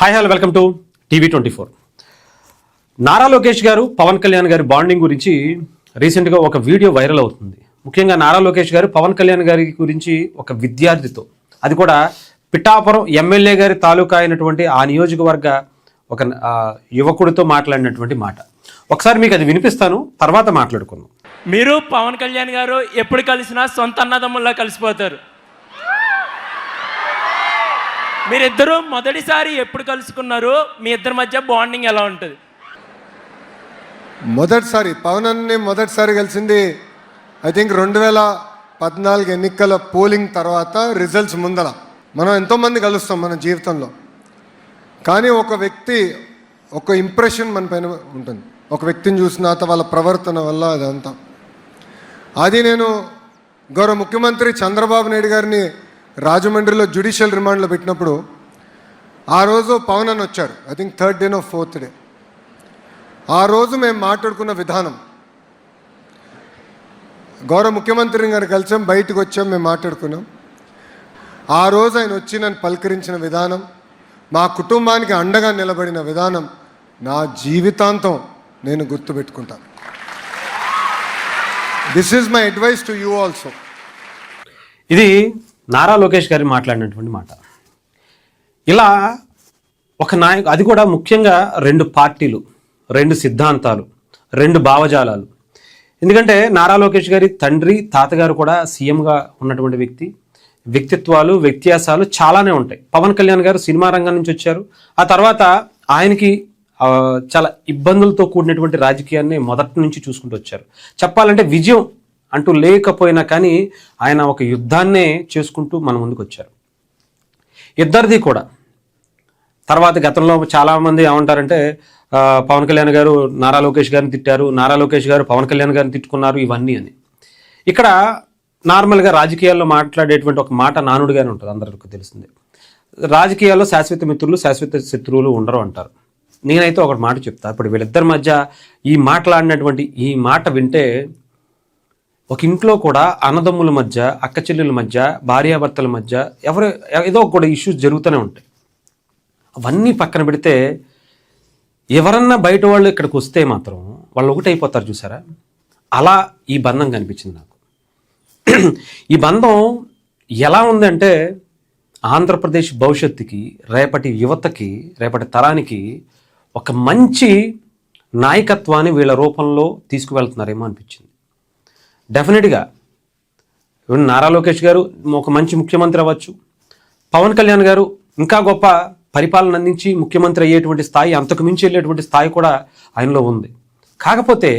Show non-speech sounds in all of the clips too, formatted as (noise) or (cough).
Hi hello welcome to TV twenty four Nara Lokesh గారు పవన్ కళ్యాణ్ గారి bonding గురించి రీసెంట్గా ఒక వీడియో వైరల్ అవుతుంది. ముఖ్యంగా నారా లోకేష్ గారు పవన్ కళ్యాణ్ గారి గురించి ఒక విద్యార్థితో అది కూడా పిఠాపురం ఎమ్మెల్యే గారి తాలూకా అయినటువంటి ఆ నియోజకవర్గ ఒక యువకుడితో మాట్లాడినటువంటి మాట. ఒకసారి మీకు అది వినిపిస్తాను తర్వాత మాట్లాడుకుందాం. మీరు పవన్ కళ్యాణ్ గారు ఎప్పుడు కలిసినా సొంత అన్నదమ్ముల్లా కలిసిపోతారు. మీరిద్దరూ మొదటిసారి ఎప్పుడు కలుసుకున్నారు? మీ ఇద్దరి మధ్య బాండింగ్ ఎలా ఉంటుంది? మొదటిసారి పవన్ అన్ని మొదటిసారి కలిసింది ఐ థింక్ రెండు వేల పద్నాలుగు ఎన్నికల పోలింగ్ తర్వాత రిజల్ట్స్ ముందర మనం ఎంతోమంది కలుస్తాం మన జీవితంలో. కానీ ఒక వ్యక్తి ఒక ఇంప్రెషన్ మన పైన ఉంటుంది. ఒక వ్యక్తిని చూసిన తర్వాత వాళ్ళ ప్రవర్తన వల్ల అదంతా. అది నేను గౌరవ ముఖ్యమంత్రి చంద్రబాబు నాయుడు గారిని రాజమండ్రిలో జ్యుడిషియల్ రిమాండ్లో పెట్టినప్పుడు ఆ రోజు పవన్ అని వచ్చారు. I think third day fourth day ఆ రోజు మేము మాట్లాడుకున్న విధానం గౌరవ ముఖ్యమంత్రి గారు కలిసాం బయటకు వచ్చాం మేము మాట్లాడుకున్నాం. ఆ రోజు ఆయన వచ్చి నన్ను పలకరించిన విధానం మా కుటుంబానికి అండగా నిలబడిన విధానం నా జీవితాంతం నేను గుర్తుపెట్టుకుంటాను this is my advice to you also ఇది నారా లోకేష్ గారి మాట్లాడినటువంటి మాట. ఇలా ఒక నాయకు అది కూడా ముఖ్యంగా రెండు పార్టీలు రెండు సిద్ధాంతాలు రెండు భావజాలాలు. ఎందుకంటే నారా లోకేష్ గారి తండ్రి తాతగారు కూడా సీఎంగా ఉన్నటువంటి వ్యక్తి. వ్యక్తిత్వాలు వ్యత్యాసాలు చాలానే ఉంటాయి. పవన్ కళ్యాణ్ గారు సినిమా రంగం నుంచి వచ్చారు. ఆ తర్వాత ఆయనకి చాలా ఇబ్బందులతో కూడినటువంటి రాజకీయాన్ని మొదటి నుంచి చూసుకుంటూ వచ్చారు. చెప్పాలంటే విజయం అంటూ లేకపోయినా కానీ ఆయన ఒక యుద్ధాన్నే చేసుకుంటూ మన ముందుకు వచ్చారు. ఇద్దరిది కూడా. తర్వాత గతంలో చాలామంది ఏమంటారంటే పవన్ కళ్యాణ్ గారు నారా లోకేష్ గారిని తిట్టారు నారా లోకేష్ గారు పవన్ కళ్యాణ్ గారిని తిట్టుకున్నారు ఇవన్నీ అని. ఇక్కడ నార్మల్గా రాజకీయాల్లో మాట్లాడేటువంటి ఒక మాట నానుడిగానే ఉంటుంది అందరికీ తెలిసిందే. రాజకీయాల్లో శాశ్వత మిత్రులు శాశ్వత శత్రువులు ఉండరు అంటారు. నేనైతే ఒకటి మాట చెప్తా ఇప్పుడు వీళ్ళిద్దరి మధ్య ఈ మాట్లాడినటువంటి ఈ మాట వింటే ఒక ఇంట్లో కూడా అన్నదమ్ముల మధ్య అక్క చెల్లెల మధ్య భార్యాభర్తల మధ్య ఎవరు ఏదో కూడా ఇష్యూస్ జరుగుతూనే ఉంటాయి. అవన్నీ పక్కన పెడితే ఎవరన్నా బయట వాళ్ళు ఇక్కడికి వస్తే మాత్రం వాళ్ళు ఒకటైపోతారు చూసారా? అలా ఈ బంధం కనిపించింది నాకు. ఈ బంధం ఎలా ఉందంటే ఆంధ్రప్రదేశ్ భవిష్యత్తుకి రేపటి యువతకి రేపటి తరానికి ఒక మంచి నాయకత్వాన్ని వీళ్ళ రూపంలో తీసుకువెళ్తున్నారేమో అనిపించింది. డెఫినెట్గా నారా లోకేష్ గారు ఒక మంచి ముఖ్యమంత్రి అవ్వచ్చు. పవన్ కళ్యాణ్ గారు ఇంకా గొప్ప పరిపాలన అందించి ముఖ్యమంత్రి అయ్యేటువంటి స్థాయి అంతకు మించి వెళ్ళేటువంటి స్థాయి కూడా ఆయనలో ఉంది. కాకపోతే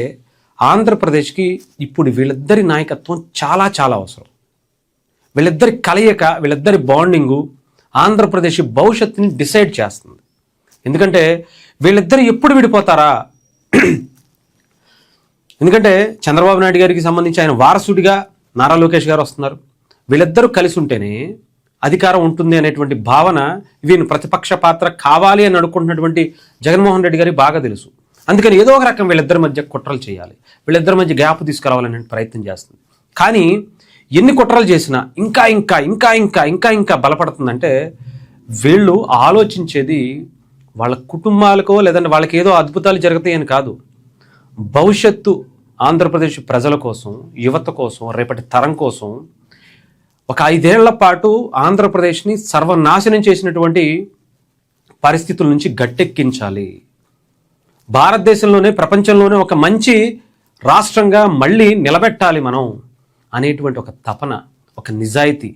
ఆంధ్రప్రదేశ్కి ఇప్పుడు వీళ్ళిద్దరి నాయకత్వం చాలా చాలా అవసరం. వీళ్ళిద్దరి కలయిక వీళ్ళిద్దరి బాండింగు ఆంధ్రప్రదేశ్ భవిష్యత్తుని డిసైడ్ చేస్తుంది. ఎందుకంటే వీళ్ళిద్దరు ఎప్పుడు విడిపోతారా? ఎందుకంటే చంద్రబాబు నాయుడు గారికి సంబంధించి ఆయన వారసుడిగా నారా లోకేష్ గారు వస్తున్నారు. వీళ్ళిద్దరూ కలిసి ఉంటేనే అధికారం ఉంటుంది అనేటువంటి భావన వీని ప్రతిపక్ష పాత్ర కావాలి అని అనుకుంటున్నటువంటి జగన్మోహన్ రెడ్డి గారికి బాగా తెలుసు. అందుకని ఏదో ఒక రకం వీళ్ళిద్దరి మధ్య కుట్రలు చేయాలి. వీళ్ళిద్దరి మధ్య గ్యాప్ తీసుకురావాలనే ప్రయత్నం చేస్తుంది. కానీ ఎన్ని కుట్రలు చేసినా ఇంకా ఇంకా ఇంకా ఇంకా ఇంకా ఇంకా బలపడుతుందంటే వీళ్ళు ఆలోచించేది వాళ్ళ కుటుంబాలకో లేదంటే వాళ్ళకి ఏదో అద్భుతాలు జరుగుతాయని కాదు. భవిష్యత్తు ఆంధ్రప్రదేశ్ ప్రజల కోసం యువత కోసం రేపటి తరం కోసం ఒక ఐదేళ్ళ పాటు ఆంధ్రప్రదేశ్ని సర్వనాశనం చేసినటువంటి పరిస్థితుల నుంచి గట్టెక్కించాలి. భారతదేశంలోనే ప్రపంచంలోనే ఒక మంచి రాష్ట్రంగా మళ్ళీ నిలబెట్టాలి మనం అనేటువంటి ఒక తపన ఒక నిజాయితీ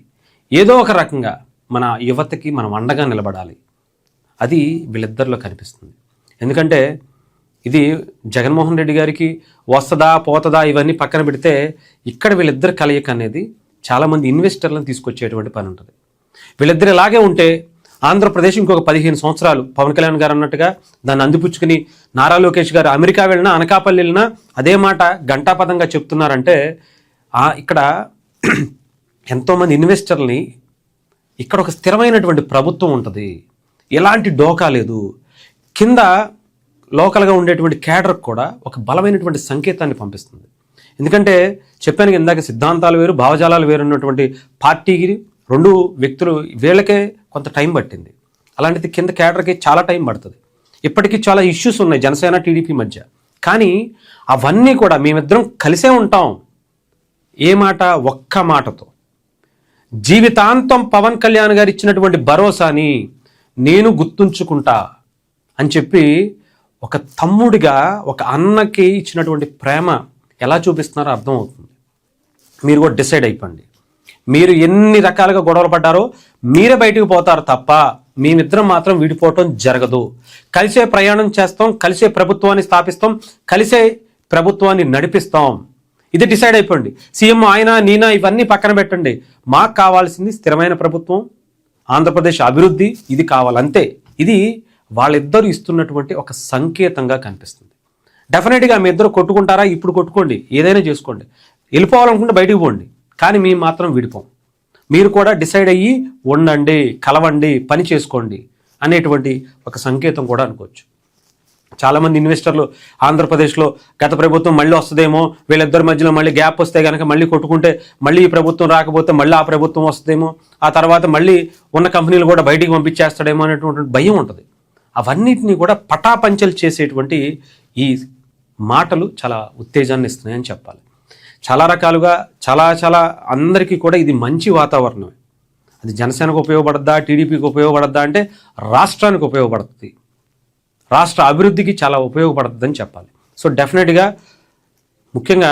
ఏదో ఒక రకంగా మన యువతకి మనం అండగా నిలబడాలి. అది వీళ్ళిద్దరిలో కనిపిస్తుంది. ఎందుకంటే ఇది జగన్మోహన్ రెడ్డి గారికి వస్తుందా పోతుందా ఇవన్నీ పక్కన పెడితే ఇక్కడ వీళ్ళిద్దరి కలయిక అనేది చాలామంది ఇన్వెస్టర్లను తీసుకొచ్చేటువంటి పని ఉంటుంది. వీళ్ళిద్దరు ఇలాగే ఉంటే ఆంధ్రప్రదేశ్ ఇంకొక పదిహేను సంవత్సరాలు పవన్ కళ్యాణ్ గారు అన్నట్టుగా దాన్ని అందిపుచ్చుకుని నారా లోకేష్ గారు అమెరికా వెళ్ళినా అనకాపల్లి వెళ్ళినా అదే మాట గంటాపదంగా చెప్తున్నారంటే ఇక్కడ (clears throat) ఎంతోమంది ఇన్వెస్టర్ని ఇక్కడ ఒక స్థిరమైనటువంటి ప్రభుత్వం ఉంటుంది. ఎలాంటి డోకా లేదు. కింద లోకల్గా ఉండేటువంటి క్యాడర్ కూడా ఒక బలమైనటువంటి సంకేతాన్ని పంపిస్తుంది. ఎందుకంటే చెప్పాను ఇందాక సిద్ధాంతాలు వేరు భావజాలాలు వేరు ఉన్నటువంటి పార్టీకి రెండు వ్యక్తులు వీళ్ళకే కొంత టైం పట్టింది. అలాంటిది కింద కేడర్కి చాలా టైం పడుతుంది. ఇప్పటికీ చాలా ఇష్యూస్ ఉన్నాయి జనసేన టీడీపీ మధ్య. కానీ అవన్నీ కూడా మేమిద్దరం కలిసే ఉంటాం ఏ మాట ఒక్క మాటతో. జీవితాంతం పవన్ కళ్యాణ్ గారు ఇచ్చినటువంటి భరోసాని నేను గుర్తుంచుకుంటా అని చెప్పి ఒక తమ్ముడిగా ఒక అన్నకి ఇచ్చినటువంటి ప్రేమ ఎలా చూపిస్తున్నారో అర్థమవుతుంది. మీరు కూడా డిసైడ్ అయిపోండి. మీరు ఎన్ని రకాలుగా గొడవలు పడ్డారో మీరే బయటికి పోతారు తప్ప మేమిద్దరం మాత్రం విడిపోవటం జరగదు. కలిసే ప్రయాణం చేస్తాం కలిసే ప్రభుత్వాన్ని స్థాపిస్తాం కలిసే ప్రభుత్వాన్ని నడిపిస్తాం. ఇది డిసైడ్ అయిపోండి. సీఎం ఆయన నీనా ఇవన్నీ పక్కన పెట్టండి. మాకు కావాల్సింది స్థిరమైన ప్రభుత్వం ఆంధ్రప్రదేశ్ అభివృద్ధి ఇది కావాలంతే. ఇది వాళ్ళిద్దరూ ఇస్తున్నటువంటి ఒక సంకేతంగా కనిపిస్తుంది. డెఫినెట్గా మీ ఇద్దరు కొట్టుకుంటారా? ఇప్పుడు కొట్టుకోండి. ఏదైనా చేసుకోండి. వెళ్ళిపోవాలనుకుంటే బయటికి పోండి. కానీ మేము మాత్రం విడిపోం. మీరు కూడా డిసైడ్ అయ్యి ఉండండి కలవండి పని చేసుకోండి అనేటువంటి ఒక సంకేతం కూడా అనుకోవచ్చు. చాలామంది ఇన్వెస్టర్లు ఆంధ్రప్రదేశ్లో గత ప్రభుత్వం మళ్ళీ వస్తుందేమో వీళ్ళిద్దరి మధ్యలో మళ్ళీ గ్యాప్ వస్తే కనుక మళ్ళీ కొట్టుకుంటే మళ్ళీ ఈ ప్రభుత్వం రాకపోతే మళ్ళీ ఆ ప్రభుత్వం వస్తుందేమో ఆ తర్వాత మళ్ళీ ఉన్న కంపెనీలు కూడా బయటికి పంపించేస్తాడేమో అనేటువంటి భయం ఉంటుంది. అవన్నిటిని కూడా పటాపంచలు చేసేటువంటి ఈ మాటలు చాలా ఉత్తేజాన్ని ఇస్తున్నాయని చెప్పాలి. చాలా రకాలుగా చాలా చాలా అందరికీ కూడా ఇది మంచి వాతావరణమే. అది జనసేనకు ఉపయోగపడద్దా టీడీపీకి ఉపయోగపడద్దా అంటే రాష్ట్రానికి ఉపయోగపడుతుంది. రాష్ట్ర అభివృద్ధికి చాలా ఉపయోగపడుతుందని చెప్పాలి. సో డెఫినెట్గా ముఖ్యంగా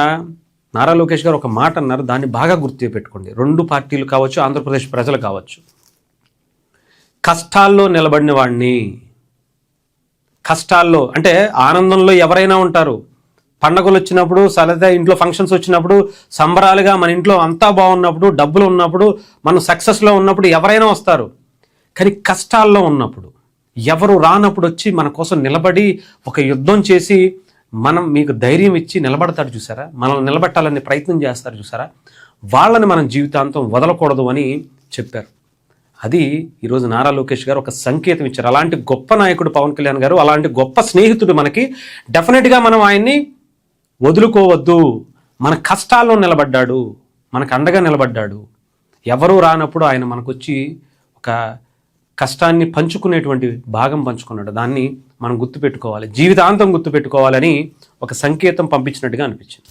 నారా లోకేష్ గారు ఒక మాట అన్నారు దాన్ని బాగా గుర్తు పెట్టుకోండి రెండు పార్టీలు కావచ్చు ఆంధ్రప్రదేశ్ ప్రజలు కావచ్చు. కష్టాల్లో నిలబడిన వాడిని కష్టాల్లో అంటే ఆనందంలో ఎవరైనా ఉంటారు. పండగలు వచ్చినప్పుడు సలదా ఇంట్లో ఫంక్షన్స్ వచ్చినప్పుడు సంబరాలుగా మన ఇంట్లో అంతా బాగున్నప్పుడు డబ్బులు ఉన్నప్పుడు మనం సక్సెస్లో ఉన్నప్పుడు ఎవరైనా వస్తారు. కానీ కష్టాల్లో ఉన్నప్పుడు ఎవరు రానప్పుడు వచ్చి మన కోసం నిలబడి ఒక యుద్ధం చేసి మనం మీకు ధైర్యం ఇచ్చి నిలబడతాడు చూసారా? మనల్ని నిలబెట్టాలని ప్రయత్నం చేస్తారు చూసారా? వాళ్ళని మనం జీవితాంతం వదలకూడదు అని చెప్పారు. అది ఈరోజు నారా లోకేష్ గారు ఒక సంకేతం ఇచ్చారు. అలాంటి గొప్ప నాయకుడు పవన్ కళ్యాణ్ గారు అలాంటి గొప్ప స్నేహితుడు మనకి డెఫినెట్గా మనం ఆయన్ని వదులుకోవద్దు. మన కష్టాల్లో నిలబడ్డాడు మనకు అండగా నిలబడ్డాడు. ఎవరూ రానప్పుడు ఆయన మనకొచ్చి ఒక కష్టాన్ని పంచుకునేటువంటి భాగం పంచుకున్నాడు. దాన్ని మనం గుర్తుపెట్టుకోవాలి జీవితాంతం గుర్తుపెట్టుకోవాలని ఒక సంకేతం పంపించినట్టుగా అనిపించింది.